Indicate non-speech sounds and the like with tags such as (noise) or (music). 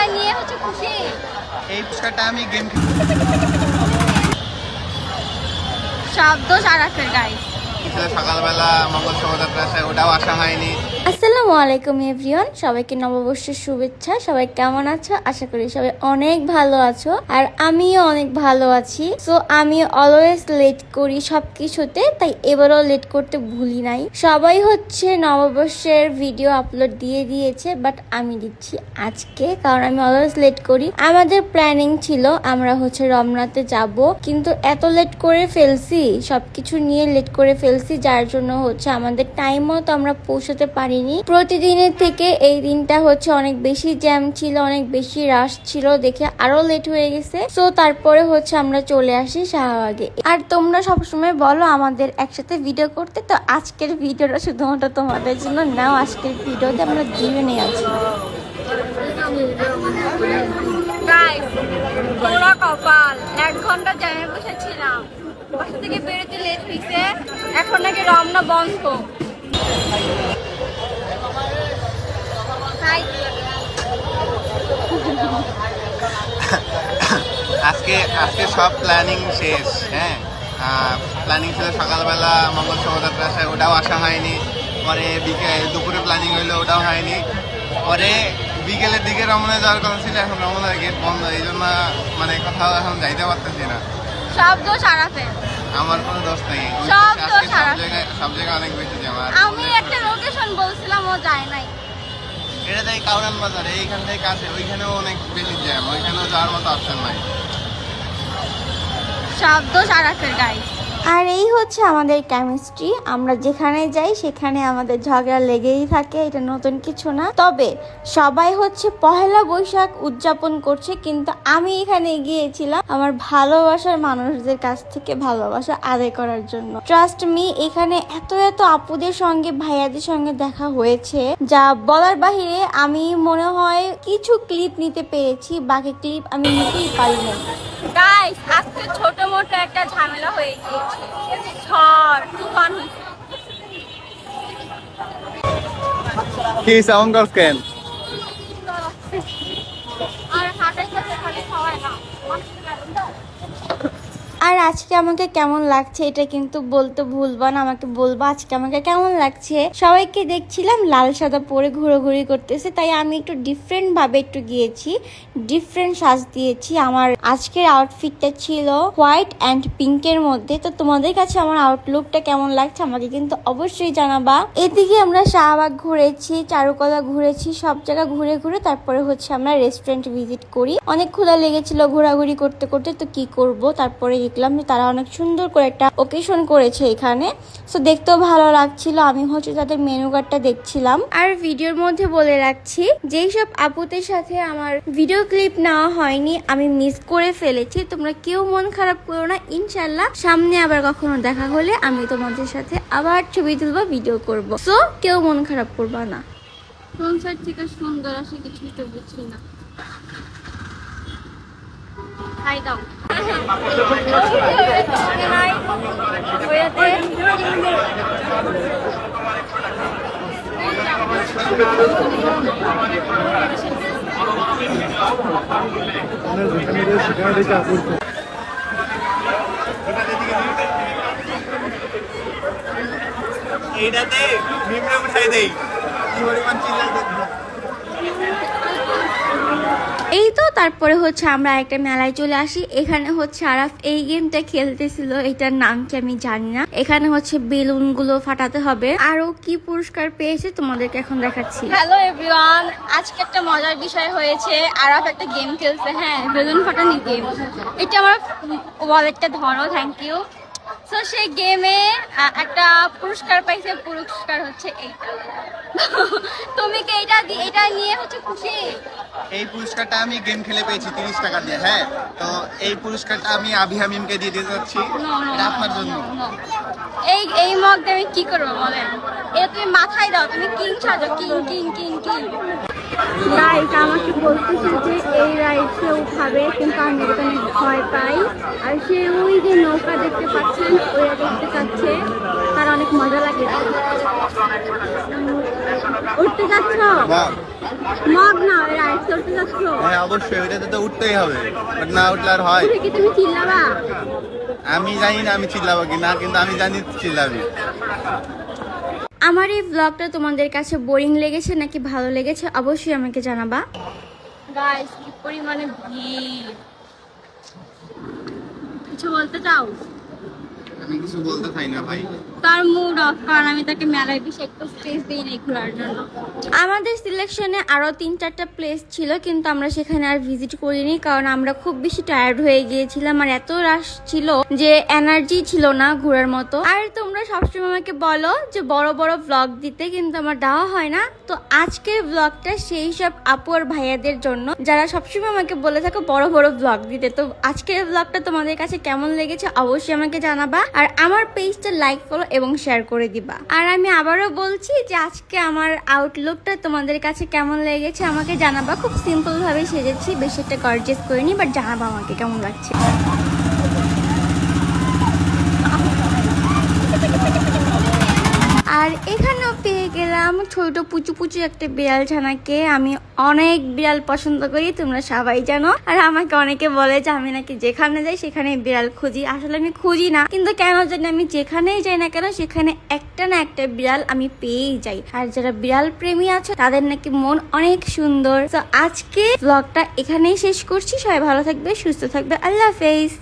এটা নিয়ে হচ্ছে খুশি। এই পুরস্কারটা আমি গেম শব্দ সারাফের গাই আসসালামু আলাইকুম সবাইকে নববর্ষের শুভেচ্ছা। সবাই কেমন আছো? আর আমিও অনেক ভালো আছি। সো আমি অলওয়েজ লেট সবকিছুতে, তাই এবারও ভুলি নাই। সবাই হচ্ছে নববর্ষের ভিডিও আপলোড দিয়ে দিয়েছে বাট আমি দিচ্ছি আজকে, কারণ আমি অলওয়েজ লেট করি। আমাদের প্ল্যানিং ছিল, আমরা হচ্ছে রমনাতে যাব, কিন্তু এত লেট করে ফেলছি, সবকিছু নিয়ে লেট করে ফেলছি, যার জন্য হচ্ছে আমাদের টাইম মতো আমরা পৌঁছাতে পারিনি। প্রতিদিনের থেকে এই দিনটা হচ্ছে অনেক বেশি জ্যাম ছিল, অনেক বেশি রাশ ছিল, দেখে আরও লেট হয়ে গেছে। সো তারপরে হচ্ছে আমরা চলে আসি শাহবাগে। আর তোমরা সবসময় বলো আমাদের একসাথে ভিডিও করতে। তো আজকের ভিডিওটা শুধুমাত্র তোমাদের জন্য, নাও আজকের ভিডিওতে আমরা দুজনে আছি। কপাল, এক ঘণ্টা জ্যামে বসেছিলাম। থেকে বেরোতে লেট হয়েছে এখন নাকি রমনা বন্ধ। আজকে আজকে সব প্ল্যানিং শেষ হ্যাঁ? প্ল্যানিং ছিল সকালবেলা মঙ্গল শোভাযাত্রা ওটাও আসা হয়নি। পরে বিকেল দুপুরে প্ল্যানিং হইল, ওটাও হয়নি। পরে বিকেলের দিকে রমনা যাওয়ার কথা ছিল, এখন রমনার গেট বন্ধ এই জন্য মানে কোথাও এখন যাইতে পারতেছি না। শব্দ আরাফের। আমার কোনো দোষ নেই। সব দোষ আজকে সব জায়গায় অনেক বেশি জামা আমি একটা লোকেশন বলছিলাম ও যায় নাই। এটা তাই কাউরান বাজারে এইখান থেকে কাছে ওইখানেও অনেক বেশি জ্যাম ওইখানেও যাওয়ার মতো অপশন নাই। শব্দ আরাফের গাই আর এই হচ্ছে আমাদের কেমিস্ট্রি আমরা যেখানে যাই, সেখানে আমাদের ঝগড়া লেগেই থাকে, এটা নতুন কিছু না। তবে সবাই হচ্ছে পহেলা বৈশাখ উদযাপন করছে, কিন্তু আমি এখানে গিয়েছিলাম আমার ভালোবাসার মানুষদের কাছ থেকে ভালোবাসা আদায় করার জন্য। ট্রাস্ট মি এখানে এত এত আপুদের সঙ্গে, ভাইয়াদের সঙ্গে দেখা হয়েছে, যা বলার বাহিরে আমি মনে হয় কিছু ক্লিপ নিতে পেরেছি, বাকি ক্লিপ আমি নিতেই পারি না গাইস আজকে ছোট মোটো একটা ঝামেলা হয়ে গিয়েছে। কি সাউন্ড করছ কেন আর হাটের কাছে খালি খাওয়ায় না মানুষের কাছে দাও। আর আজকে আমাকে কেমন লাগছে এটা কিন্তু বলতে ভুলবা না, আমাকে বলব আজকে আমাকে কেমন লাগছে। সবাইকে দেখছিলাম, লাল সাদা পরে ঘোরাঘুরি করতেছে, তাই আমি একটু ডিফারেন্ট ভাবে একটু গিয়েছি ডিফারেন্ট সাজ দিয়েছি। আমার আজকের আউটফিটটা ছিল হোয়াইট অ্যান্ড পিঙ্কের মধ্যে। তো তোমাদের কাছে আমার আউটলুকটা কেমন লাগছে আমাকে কিন্তু অবশ্যই জানাবা। এদিকে আমরা শাহবাগ ঘুরেছি, চারুকলা ঘুরেছি, সব জায়গা ঘুরে ঘুরে তারপরে হচ্ছে আমরা রেস্টুরেন্ট ভিজিট করি। অনেক খোলা লেগেছিল ঘোরাঘুরি করতে করতে, তো কি করব? তারপরে দেখলাম যে তারা অনেক সুন্দর করে একটা ওকেশন করেছে এখানে। সো দেখতেও ভালো লাগছিল। আমি হচ্ছে তাদের মেনু কার্ডটা দেখছিলাম। আর ভিডিওর মধ্যে বলে রাখছি যেই সব আপুদের সাথে আমার ভিডিও ক্লিপ নেওয়া হয়নি আমি মিস করে ফেলেছি। তোমরা কেউ মন খারাপ করো না। ইনশাল্লাহ সামনে আবার কখনো দেখা হলে আমি তোমাদের সাথে আবার ছবি তুলবো ভিডিও করব। সো কেউ মন খারাপ করবা না। কোন থেকে সুন্দর আসে কিছুই তো বুঝছি না। হাই দাও হাই ওয়াতে এইটাতে নিমড়ে উঠাই দেই। কি পরিমাণ চিল্লাতে এই তো তারপরে হচ্ছে আমরা একটা মেলায় চলে আসি। এখানে হচ্ছে আরাফ এই গেমটা খেলতেছিল, এটার নাম কি আমি জানি না। এখানে হচ্ছে বেলুনগুলো ফাটাতে হবে। আরও কি পুরস্কার পেয়েছে তোমাদেরকে এখন দেখাচ্ছি। হ্যালো এভরিওয়ান, আজকে একটা মজার বিষয় হয়েছে। আরাফ একটা গেম খেলছে হ্যাঁ বেলুন ফাটানি গেম। এটা আমার ওয়ালেটটা ধরো থ্যাংক ইউ সো সেই গেমে একটা পুরস্কার পাইছে, পুরস্কার হচ্ছে এইটা। (laughs) তুমি কি এইটা দি- এটা নিয়ে হচ্ছে খুশি? এই পুরস্কারটা আমি গেম খেলে পেয়েছি তিরিশ টাকা দিয়ে হ্যাঁ? তো এই পুরস্কারটা আমি আবি হামিমকে দিয়ে দিতে যাচ্ছি। এটা আপনার জন্য. এই এই মগ আমি কি করব বলেন? এটা তুমি মাথায় দাও তুমি কিং সাজো king king king king. Guys আমাকে বলতেছে যে এই রাইডসে উঠাবে কিন্তু আমি এখানে ভয় পাই। আর সে ওই যে নৌকা দেখতে পাচ্ছেন ওইটা দেখতে চাচ্ছে তার অনেক মজা লাগে। উঠতে যাচ্ছ? মগ মগ না রাইড করতে যাচ্ছ হ্যাঁ অবশ্যই ওইটাতে তো উঠতেই হবে বাট না উঠলে আর হয়। কি তুমি চিল্লাবা? আমি জানি না আমি চিল্লাবো কি না কিন্তু আমি জানি চিল্লাবি। আমার এই ব্লগটা তোমাদের কাছে বোরিং লেগেছে নাকি ভালো লেগেছে অবশ্যই আমাকে জানাবা। গাইস কি পরিমাণে ভিড়। কিছু বলতে চাও? আমি কিছু বলতে চাই না ভাই। তার মুড অফ কারণ আমি তাকে মেলায় বেশি একটু স্পেস দিই নাই ঘোরার জন্য। আমাদের সিলেকশনে আরও তিন চারটা প্লেস ছিল কিন্তু আমরা সেখানে আর ভিজিট করিনি কারণ আমরা খুব বেশি টায়ার্ড হয়ে গিয়েছিলাম আর এত রাশ ছিল যে এনার্জি ছিল না ঘোরার মতো। আর তোমরা সবসময় আমাকে বলো যে বড় বড় ব্লগ দিতে কিন্তু আমার দেওয়া হয় না। তো আজকের ব্লগটা সেই সব আপু আর ভাইয়াদের জন্য। যারা সবসময় আমাকে বলে থাকো বড় বড় ব্লগ দিতে তো আজকের ব্লগটা তোমাদের কাছে কেমন লেগেছে অবশ্যই আমাকে জানাবা। আর আমার পেজটা লাইক ফলো এবং শেয়ার করে দিবা। আর আমি আবারও বলছি যে আজকে আমার আউটলুকটা তোমাদের কাছে কেমন লেগেছে আমাকে জানাবা। খুব সিম্পলভাবে সেজেছি, বেশি একটা গর্জেস করিনি বাট জানাবা আমাকে কেমন লাগছে। আর এখানেও পেয়ে গেলাম, ছোট পুচু পুচু একটা বিড়াল ছানাকে আমি অনেক বিড়াল পছন্দ করি, তোমরা সবাই জানো। আর আমাকে অনেকে বলে যে আমি নাকি যেখানে যাই সেখানে বিড়াল খুঁজি। আসলে আমি খুঁজি না, কিন্তু কেন জানি আমি যেখানেই যাই না কেন সেখানে একটা না একটা বিড়াল আমি পেয়েই যাই। আর যারা বিড়াল প্রেমী আছে, তাদের নাকি মন অনেক সুন্দর। তো আজকে ব্লগটা এখানেই শেষ করছি। সবাই ভালো থাকবে, সুস্থ থাকবে। আল্লাহ হাফেজ।